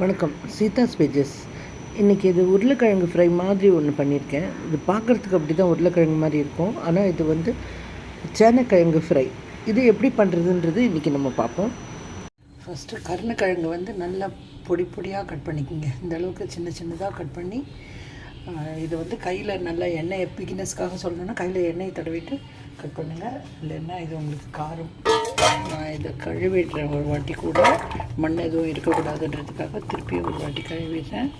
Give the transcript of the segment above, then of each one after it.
வணக்கம். சீதா ஸ்பேஜஸ் இன்றைக்கி இது உருளைக்கிழங்கு ஃப்ரை மாதிரி ஒன்று பண்ணியிருக்கேன். இது பார்க்குறதுக்கு அப்படி தான் உருளைக்கிழங்கு மாதிரி இருக்கும். ஆனால் இது வந்து சேனக்கிழங்கு ஃப்ரை. இது எப்படி பண்ணுறதுன்றது இன்றைக்கி நம்ம பார்ப்போம். ஃபஸ்ட்டு கருணக்கிழங்கு வந்து நல்லா பொடி பொடியாக கட் பண்ணிக்கோங்க. இந்த அளவுக்கு சின்ன சின்னதாக கட் பண்ணி இது வந்து கையில் நல்லா எண்ணெய் பிகினஸ்க்காக சொல்லணும்னா கையில் எண்ணெயை தடவிட்டு கட் பண்ணுங்கள் இல்லைன்னா இது உங்களுக்கு காரம். நான் இதை கழுவிடுறேன் ஒரு வாட்டி கூட. மண் எதுவும் இருக்கக்கூடாதுன்றதுக்காக திருப்பி ஒரு வாட்டி கழுவிடுறேன்.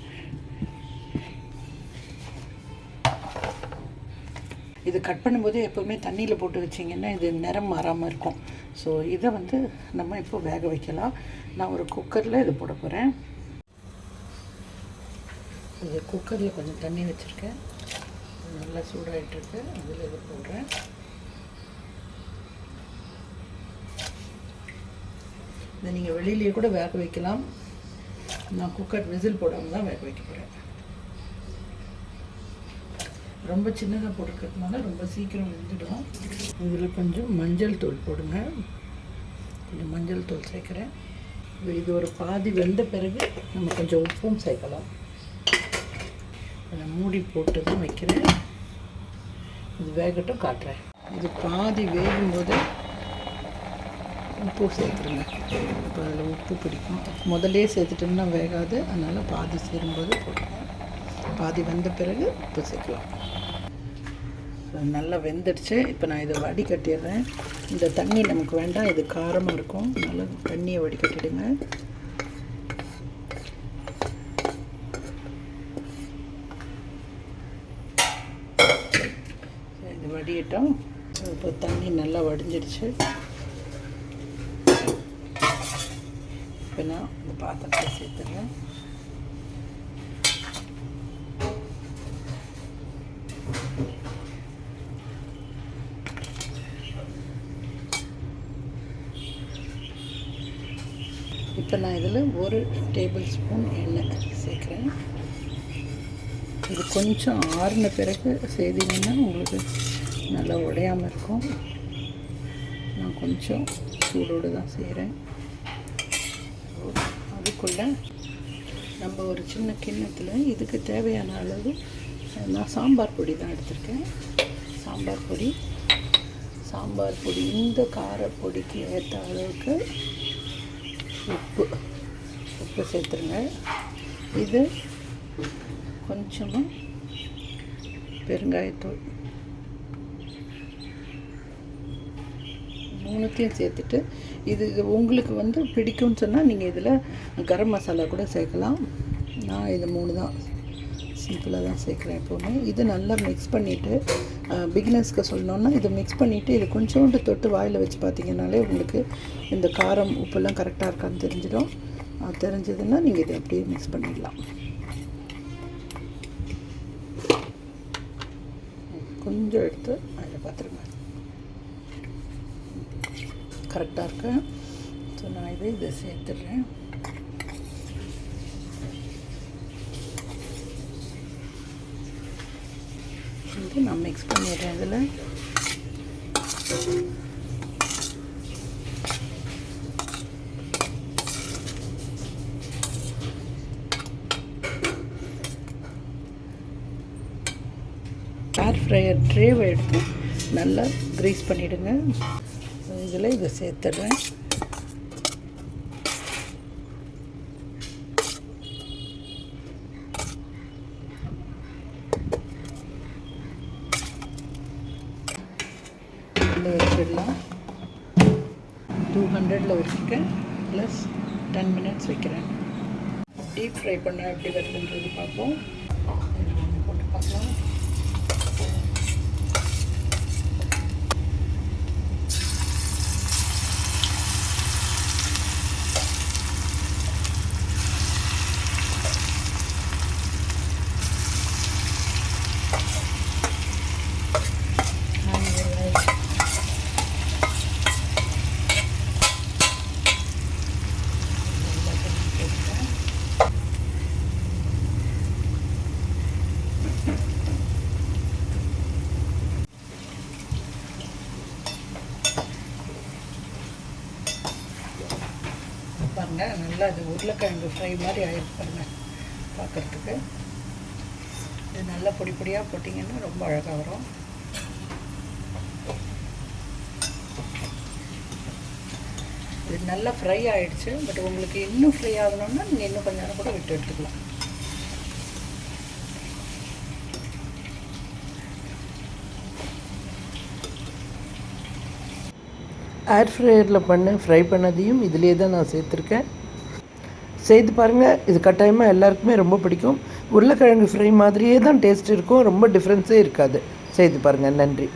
இது கட் பண்ணும்போது எப்போவுமே தண்ணியில் போட்டு வச்சிங்கன்னா இது நிறம் மாறாமல் இருக்கும். ஸோ இதை வந்து நம்ம இப்போ வேக வைக்கலாம். நான் ஒரு குக்கரில் இது போட போகிறேன் இது குக்கரில் கொஞ்சம் தண்ணி வச்சுருக்கேன். நல்லா சூடாகிட்டுருக்கு அதில் இது போடுறேன். இதை நீங்கள் வெளியிலேயே கூட வேக வைக்கலாம். நான் குக்கர் விசில் போடாமல் தான் வேக வைக்க போகிறேன் ரொம்ப சின்னதாக போட்டுருக்கிறதுனால ரொம்ப சீக்கிரம் வெந்துடும். இதில் கொஞ்சம் மஞ்சள் தூள் போடுங்க. கொஞ்சம் மஞ்சள் தூள் சேர்க்குறேன். இது- இது ஒரு பாதி வெந்த பிறகு நம்ம கொஞ்சம் உப்பும் சேர்க்கலாம். நான் மூடி போட்டு தான் வைக்கிறேன். இது வேகட்டும் காட்டுறேன். இது பாதி வேகும்போது உப்பு சேர்த்துருங்க. இப்போ அதில் உப்பு பிடிக்கும். முதல்லே சேர்த்துட்டோம்னா வேகாது. அதனால் பாதி சேரும்போது போடுங்க பாதி வெந்த பிறகு உப்பு சேர்க்கலாம். நல்லா வெந்துடுச்சு. இப்போ நான் இதை வடிகட்டிடுறேன். இந்த தண்ணி நமக்கு வேண்டாம். இது காரமாக இருக்கும். நல்லா தண்ணியை வடிகட்டிடுங்க. இது வடியட்டும் இப்போ தண்ணி நல்லா வடிஞ்சிடுச்சு. இப்போ நான் இந்த பாத்திரத்தை சேர்த்துறேன் இப்போ நான் இதில் ஒரு டேபிள் ஸ்பூன் எண்ணெய் சேர்க்குறேன். இது கொஞ்சம் ஆறின பிறகு செய்தீங்கன்னா உங்களுக்கு நல்லா உடையாமல் இருக்கும். நான் கொஞ்சம் சூடோடு தான் செய்கிறேன் அதுக்குள்ளே நம்ம ஒரு சின்ன கிண்ணத்தில் இதுக்கு தேவையான அளவு நான் சாம்பார் பொடி தான் எடுத்திருக்கேன். சாம்பார் பொடி சாம்பார் பொடி இந்த காரப்பொடிக்கு ஏற்ற அளவுக்கு உப்பு உப்பு சேர்த்துருங்க. இது கொஞ்சமாக பெருங்காயத்தூள். மூணுத்தையும் சேர்த்துட்டு இது உங்களுக்கு வந்து பிடிக்கும்னு சொன்னால் நீங்கள் இதில் கரம் மசாலா கூட சேர்க்கலாம். நான் இது மூணு தான் சிம்பிளாக தான் சேர்க்குறேன் எப்போவுமே. இது நல்லா மிக்ஸ் பண்ணிவிட்டு பிகினர்ஸ்க்கு சொல்லணுன்னா இதை மிக்ஸ் பண்ணிவிட்டு இது கொஞ்சோண்டு தொட்டு வாயில் வச்சு பார்த்தீங்கன்னாலே உங்களுக்கு இந்த காரம் உப்பெல்லாம் கரெக்டாக இருக்கான்னு தெரிஞ்சிடும். தெரிஞ்சதுன்னா நீங்கள் இதை அப்படியே மிக்ஸ் பண்ணிடலாம். கொஞ்சம் எடுத்து அதில் பார்த்துருங்க கரெக்டாக இருக்கு. ஸோ நான் இதை இதை சேர்த்துடுறேன். வந்து நான் மிக்ஸ் பண்ணிடுறேன் இதில். ஏர் ஃப்ரையர் ட்ரேவை எடுத்து நல்லா க்ரீஸ் பண்ணிவிடுங்க இதில் இதை சேர்த்துடுறேன். வச்சிடலாம். டூ ஹண்ட்ரடில் வச்சுருக்கேன். ப்ளஸ் டென் மினிட்ஸ் வைக்கிறேன். டீப் ஃப்ரை பண்ண எப்படி வருதுன்றது பார்ப்போம். போட்டு பார்க்கலாம். பாருங்கள் நல்லா இது உருளைக்கிழங்கு ஃப்ரை மாதிரி ஆயிருக்கு பாருங்கள் பார்க்குறதுக்கு. இது நல்லா பொடி பொடியாக போட்டிங்கன்னா ரொம்ப அழகாக வரும். இது நல்லா ஃப்ரை ஆகிடுச்சு பட் உங்களுக்கு இன்னும் ஃப்ரை ஆகணும்னா நீங்கள் இன்னும் கொஞ்ச நேரம் கூட விட்டு எடுத்துக்கலாம். ஏர் ஃப்ரையரில் பண்ண ஃப்ரை பண்ணதையும் இதிலே தான் நான் சேர்த்துருக்கேன். செய்து பாருங்கள் இது கட்டாயமாக எல்லாருக்குமே ரொம்ப பிடிக்கும். உருளைக்கிழங்கு ஃப்ரை மாதிரியே தான் டேஸ்ட் இருக்கும். ரொம்ப டிஃப்ரென்ஸே இருக்காது. செய்து பாருங்கள் நன்றி.